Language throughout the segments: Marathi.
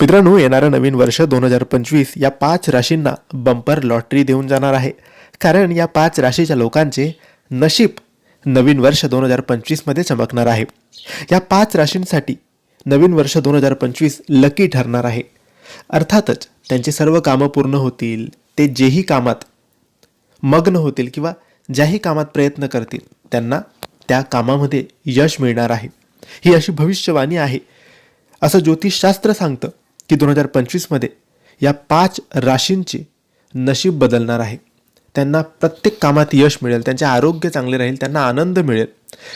मित्रांनो येणारं नवीन वर्ष दोन हजार पंचवीस या पाच राशींना बंपर लॉटरी देऊन जाणार आहे. कारण या पाच राशीच्या लोकांचे नशीब नवीन वर्ष दोन हजार पंचवीसमध्ये चमकणार आहे. या पाच राशींसाठी नवीन वर्ष दोन हजार पंचवीस लकी ठरणार आहे. अर्थातच त्यांची सर्व कामं पूर्ण होतील ते जेही कामात मग्न होतील किंवा ज्याही कामात प्रयत्न करतील त्यांना त्या कामामध्ये यश मिळणार आहे. ही अशी भविष्यवाणी आहे. असं ज्योतिषशास्त्र सांगतं की दोन हजार पंचवीसमध्ये या पाच राशींचे नशीब बदलणार आहे. त्यांना प्रत्येक कामात यश मिळेल त्यांचे आरोग्य चांगले राहील त्यांना आनंद मिळेल.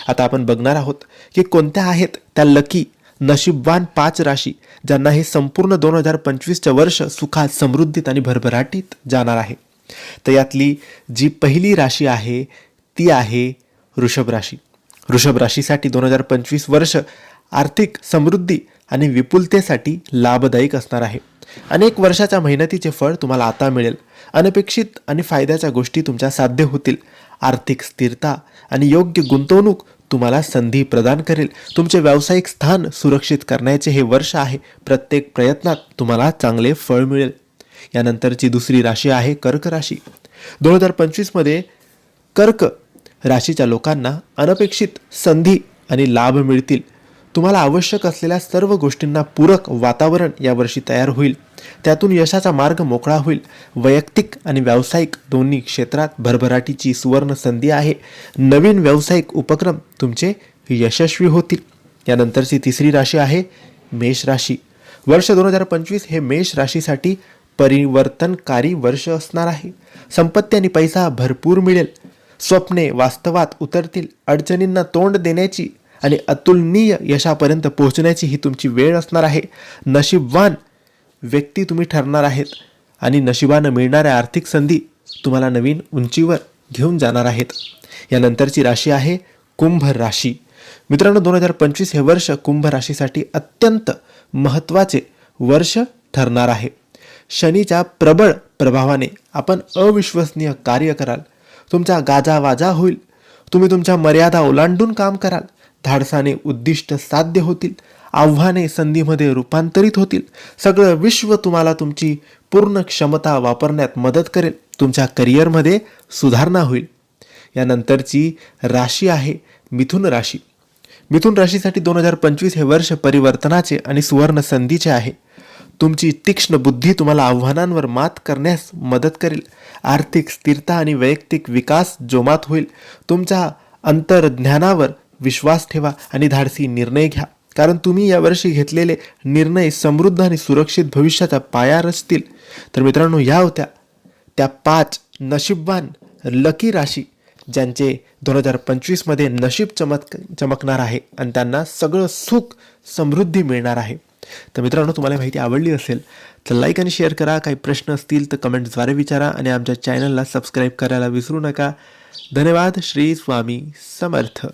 आता आपण बघणार आहोत की कोणत्या आहेत त्या लकी नशीबवान पाच राशी ज्यांना हे संपूर्ण दोन हजार पंचवीसचं वर्ष सुखात समृद्धीत आणि भरभराटीत जाणार आहे. तर यातली जी पहिली राशी आहे ती आहे वृषभ राशी. वृषभ राशीसाठी दोन हजार पंचवीस वर्ष आर्थिक समृद्धी आणि विपुलतेसाठी लाभदायक असणार आहे. अनेक वर्षाच्या मेहनतीचे फळ तुम्हाला आता मिळेल. अनपेक्षित आणि फायद्याच्या गोष्टी तुमच्या साध्य होतील. आर्थिक स्थिरता आणि योग्य गुंतवणूक तुम्हाला संधी प्रदान करेल. तुमचे व्यावसायिक स्थान सुरक्षित करण्याचे हे वर्ष आहे. प्रत्येक प्रयत्नात तुम्हाला चांगले फळ मिळेल. यानंतरची दुसरी राशी आहे कर्क राशी. दोन हजार पंचवीसमध्ये कर्क राशीच्या लोकांना अनपेक्षित संधी आणि लाभ मिळतील. तुम्हाला आवश्यक असलेल्या सर्व गोष्टींना पूरक वातावरण यावर्षी तयार होईल. त्यातून यशाचा मार्ग मोकळा होईल. वैयक्तिक आणि व्यावसायिक दोन्ही क्षेत्रात भरभराटीची सुवर्ण संधी आहे. नवीन व्यावसायिक उपक्रम तुमचे यशस्वी होतील. यानंतरची तिसरी राशी आहे मेष राशी. वर्ष दोन हजार पंचवीस हे मेष राशीसाठी परिवर्तनकारी वर्ष असणार आहे. संपत्ती आणि पैसा भरपूर मिळेल. स्वप्ने वास्तवात उतरतील. अडचणींना तोंड देण्याची आणि अतुलनीय यशापर्यंत पोहोचण्याची ही तुमची वेळ असणार आहे. नशीबवान व्यक्ती तुम्ही ठरणार आहेत आणि नशिबानं मिळणाऱ्या आर्थिक संधी तुम्हाला नवीन उंचीवर घेऊन जाणार आहेत. यानंतरची राशी आहे कुंभ राशी. मित्रांनो दोन हजार पंचवीस हे वर्ष कुंभ राशीसाठी अत्यंत महत्त्वाचे वर्ष ठरणार आहे. शनीच्या प्रबळ प्रभावाने आपण अविश्वसनीय कार्य कराल. तुमचा गाजावाजा होईल. तुम्ही तुमच्या मर्यादा ओलांडून काम कराल. धाडसाने उद्दिष्ट साध्य होतील आव्हाने संधीमध्ये रूपांतरित होतील. सगळं विश्व तुम्हाला तुमची पूर्ण क्षमता वापरण्यात मदत करेल. तुमच्या करिअरमध्ये सुधारणा होईल. यानंतरची राशी आहे मिथुन राशी. मिथुन राशीसाठी दोन हजार पंचवीस हे वर्ष परिवर्तनाचे आणि सुवर्ण संधीचे आहे. तुमची तीक्ष्ण बुद्धी तुम्हाला आव्हानांवर मात करण्यास मदत करेल. आर्थिक स्थिरता आणि वैयक्तिक विकास जोमात होईल. तुमच्या अंतर्ज्ञानावर विश्वास ठेवा आणि धाडसी निर्णय घ्या. कारण तुम्ही यावर्षी घेतलेले निर्णय समृद्ध आणि सुरक्षित भविष्याचा पाया रचतील तर मित्रांनो या होत्या. त्या पाच नशीबवान लकी राशी ज्यांचे दोन हजार पंचवीसमध्ये नशीब चमक चमकणार आहे आणि त्यांना सगळं सुख समृद्धी मिळणार आहे. तर मित्रांनो तुम्हाला माहिती आवडली असेल तर लाईक आणि शेअर करा. काही प्रश्न असतील तर कमेंट्सद्वारे विचारा आणि आमच्या चॅनलला सबस्क्राईब करायला विसरू नका. धन्यवाद. श्री स्वामी समर्थ.